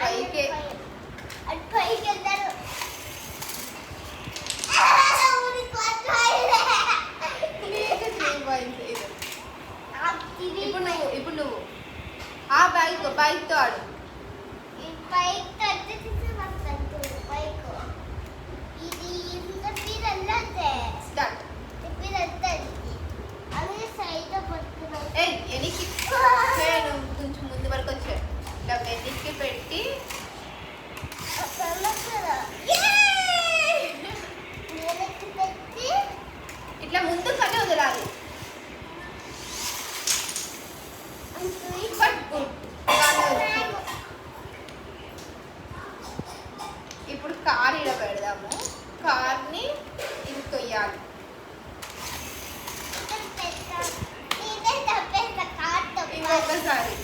పైకే. ఇప్పుడు నువ్వు ఇప్పుడు నువ్వు. ఆ బ్యాగ్ బ్యాగ్తో ఆడు. ఇప్పుడు కార్ ఇలా పెడదాము. కార్ని ఇది కొయ్యాలి ఇదే ఇంకొకసారి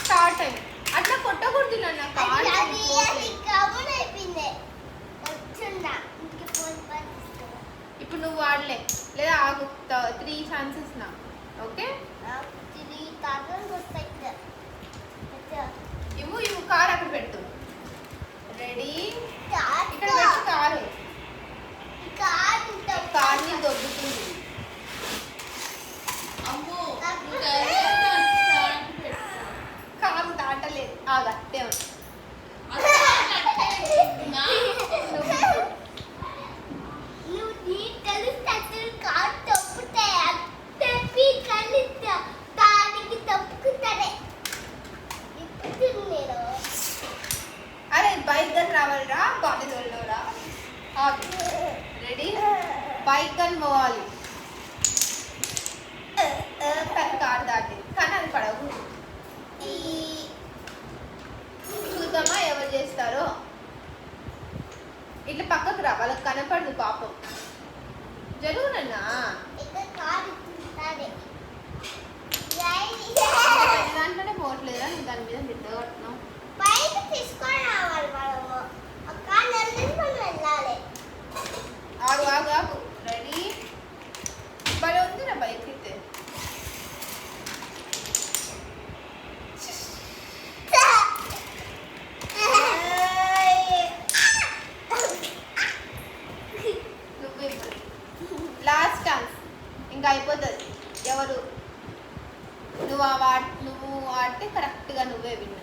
స్టార్ట్ అయింది అట్లా కొట్టకూడదు నాన్న కార్ ఇప్పుడు నువ్వు వాడలే. లేదా ఆగు త్రీ ఛాన్సెస్ నా. ఓకే ఇది తాగం వస్తాయి ఇవ్వు ఇవ్వు కార్ అక్కడ పెట్టు. రెడీ ఇక్కడ పెట్టు కారు. కార్ కార్ని దొబ్బుతుంది. అమ్మో కారు దాటలేదు. ఆగట్టే ఉంది బైక్ గన్ రావాలిరా? బాలిదోళ్ళరా ఆగు. రెడీ బైక్ గన్ పోవాలి. కానీ కారు దాటి కానీ అది పడవు. చూద్దామా ఎవరు చేస్తారో? ఇట్లా పక్కకు రా. వాళ్ళకి కనపడదు పాపం. జరుగునన్నా ఇక్కడ కార్ ఇస్తుంటాడే దాంట్లోనే పోవట్లేదా నువ్వు దాని మీద బిడ్డ కొట్టినావు బయట తీసుకొని రావాలి మనము ఆ కార్ నెల్లించుకొని వెళ్ళాలి ఆగు ఆగు ఆగు రెడీ భలే ఉంది నా బైక్ అయితే నువ్వు ఇప్పుడు లాస్ట్ ఛాన్స్ ఇంకా అయిపోతుంది. ఎవరు? నువ్వు ఆ నువ్వు ఆడితే కరెక్ట్గా నువ్వే విన్నా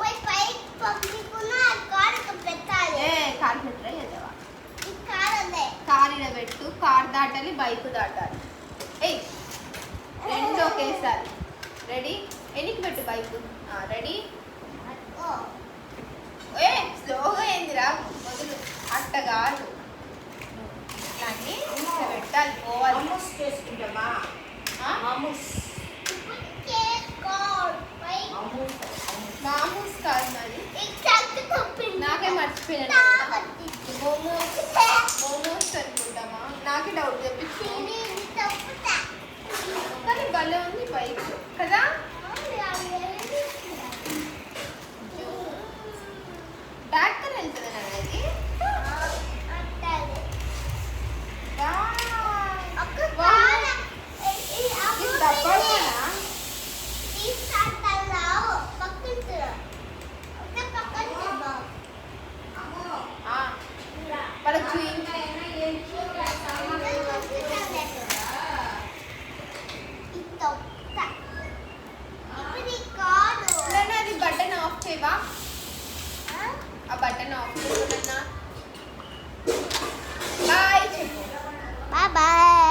మై పైకి పంపించుకున్నా ఆ కార్ పెట్టు కార్ దాటాలి బైక్ దాటాలి. ఏయ్ రెండు ఒకేసారి రెడీ? ఎనికి పెట్టు బైక్. రెడీ? ఏ స్లోగా ఏందిరా మొదలు. అట్ట కాదు పెట్టాలి పోవాలి. మమ్మూస్ చేసుకుంటామా? మమ్మూస్ మామూస్ కాదు మరి. నాకే మర్చిపోయాను ఆ బటన్ ఆఫ్ బాయ్ బాయ్